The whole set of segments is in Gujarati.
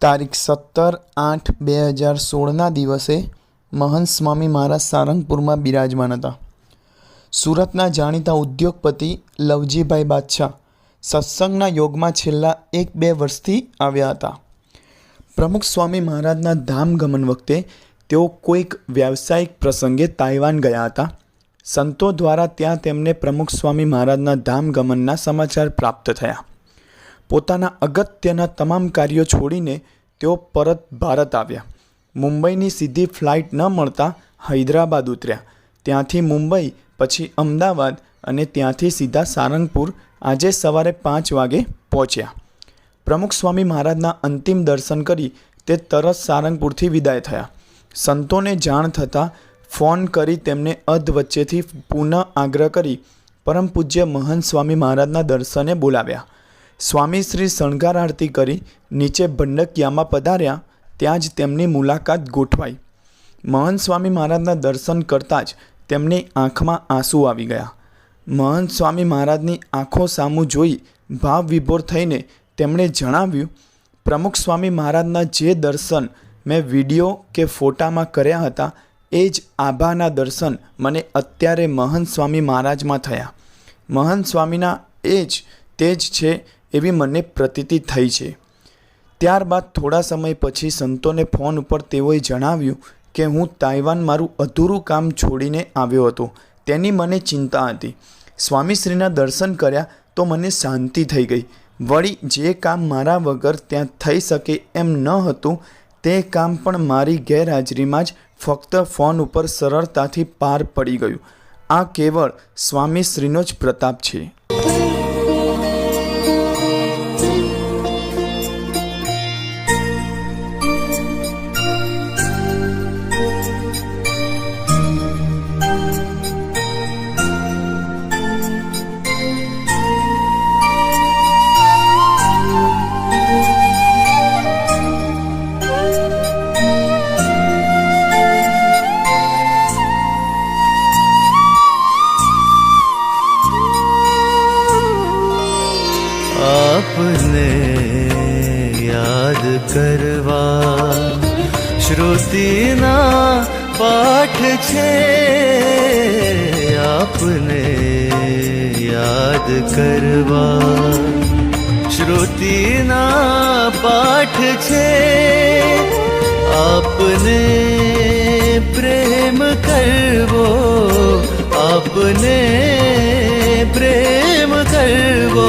તારીખ સત્તર આઠ બે હજાર સોળના દિવસે મહંત સ્વામી મહારાજ સારંગપુરમાં બિરાજમાન હતા. સુરતના જાણીતા ઉદ્યોગપતિ લવજીભાઈ બાદશાહ સત્સંગના યોગમાં છેલ્લા એક બે વર્ષથી આવ્યા હતા. પ્રમુખ સ્વામી મહારાજના ધામ ગમન વખતે તેઓ કોઈક વ્યાવસાયિક પ્રસંગે તાઇવાન ગયા હતા. સંતો દ્વારા ત્યાં તેમને પ્રમુખ સ્વામી મહારાજના ધામ ગમનના સમાચાર પ્રાપ્ત થયા. પોતાના અગત્યના તમામ કાર્યો છોડીને તેઓ પરત ભારત આવ્યા. મુંબઈની સીધી ફ્લાઇટ ન મળતા હૈદરાબાદ ઉતર્યા. ત્યાંથી મુંબઈ, પછી અમદાવાદ અને ત્યાંથી સીધા સારંગપુર આજે સવારે પાંચ વાગે પહોંચ્યા. પ્રમુખ સ્વામી મહારાજના અંતિમ દર્શન કરી તે તરત સારંગપુરથી વિદાય થયા. સંતોને જાણ થતાં ફોન કરી તેમને અધ વચ્ચેથી પુનઃ આગ્રહ કરી પરમ પૂજ્ય મહંત સ્વામી મહારાજના દર્શને બોલાવ્યા. સ્વામી શ્રી શણગાર આરતી કરી નીચે ભંડકિયામાં પધાર્યા, ત્યાં જ તેમની મુલાકાત ગોઠવાઈ. મહંત સ્વામી મહારાજના દર્શન કરતાં જ તેમની આંખમાં આંસુ આવી ગયા. મહંત સ્વામી મહારાજની આંખો સામું જોઈ ભાવ વિભોર થઈને તેમણે જણાવ્યું, પ્રમુખ સ્વામી મહારાજના જે દર્શન મેં વીડિયો કે ફોટામાં કર્યા હતા, એ જ આભાના દર્શન મને અત્યારે મહંત સ્વામી મહારાજમાં થયા. મહંત સ્વામીના એ જ, તે જ છે એવી મને પ્રતીતિ થઈ છે. ત્યારબાદ થોડા સમય પછી સંતોને ફોન ઉપર તેઓએ જણાવ્યું કે હું તાઇવાન મારું અધૂરું કામ છોડીને આવ્યો હતો. તેની મને ચિંતા હતી. સ્વામીશ્રીના દર્શન કર્યા તો મને શાંતિ થઈ ગઈ. વળી જે કામ મારા વગર ત્યાં થઈ શકે એમ ન હતું, તે કામ પણ મારી ગેરહાજરીમાં જ ફક્ત ફોન ઉપર સરળતાથી પાર પડી ગયું. આ કેવળ સ્વામીશ્રીનો જ પ્રતાપ છે. આપને યાદ કરવા શ્રુતિના પાઠ છે આપને યાદ કરવા શ્રુતિના પાઠ છે આપને પ્રેમ કરવો આપને પ્રેમ કરવો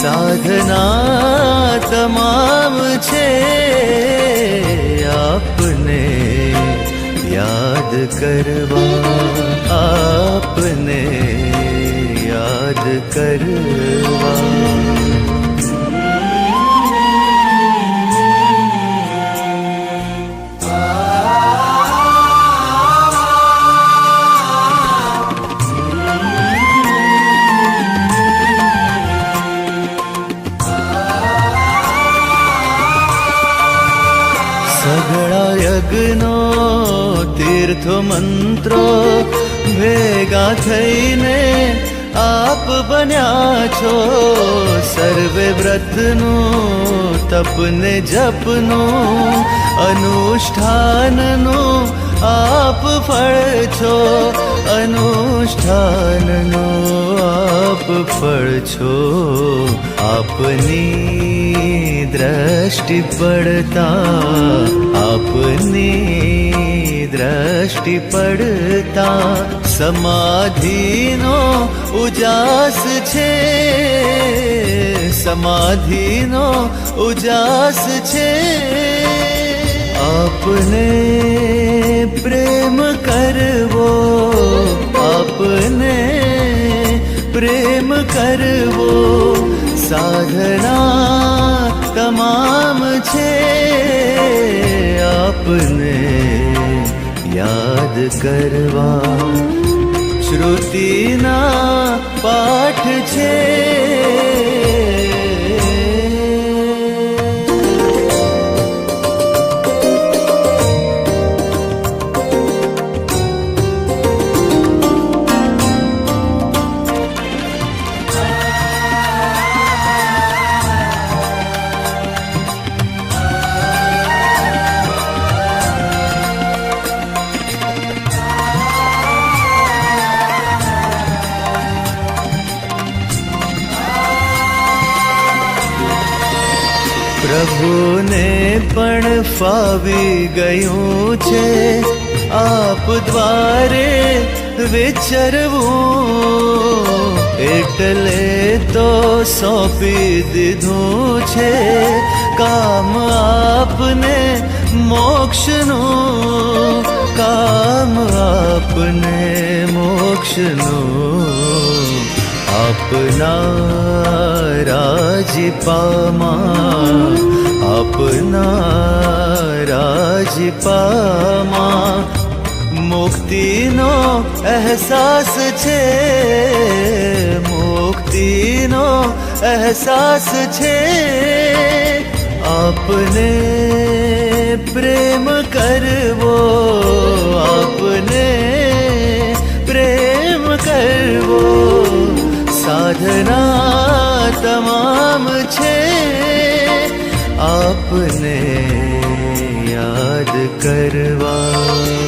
સાધના તમામ છે આપને યાદ કરવા આપને યાદ કરવા સગળા યજ્ઞો, તીર્થો મંત્રો, ભેગા થઈને આપ બન્યા છો. સર્વે વ્રતનું, તપને જપનું, અનુષ્ઠાનનું આપ ફળ છો. અનુષ્ઠાનનું આપ ફળ છો આપની દ્રષ્ટિ પડતા આપની દ્રષ્ટિ પડતા સમાધિનો ઉજાસ છે સમાધિનો ઉજાસ છે આપને કરવો. સાધના તમામ છે આપને યાદ કરવા. શ્રુતિના પાઠ છે. પ્રભુને પણ ફાવી ગયું છે. આપ દ્વારે વિચરવું એટલે તો સોંપી દીધું છે. કામ આપને મોક્ષનું, કામ આપને મોક્ષનું. આપના રાજીપામાં આપના રાજીપામાં મુક્તિનો અહેસાસ છે મુક્તિનો અહેસાસ છે આપને પ્રેમ કરવો આપને પ્રેમ કરવો સાધના તમામ છે આપને યાદ કરવા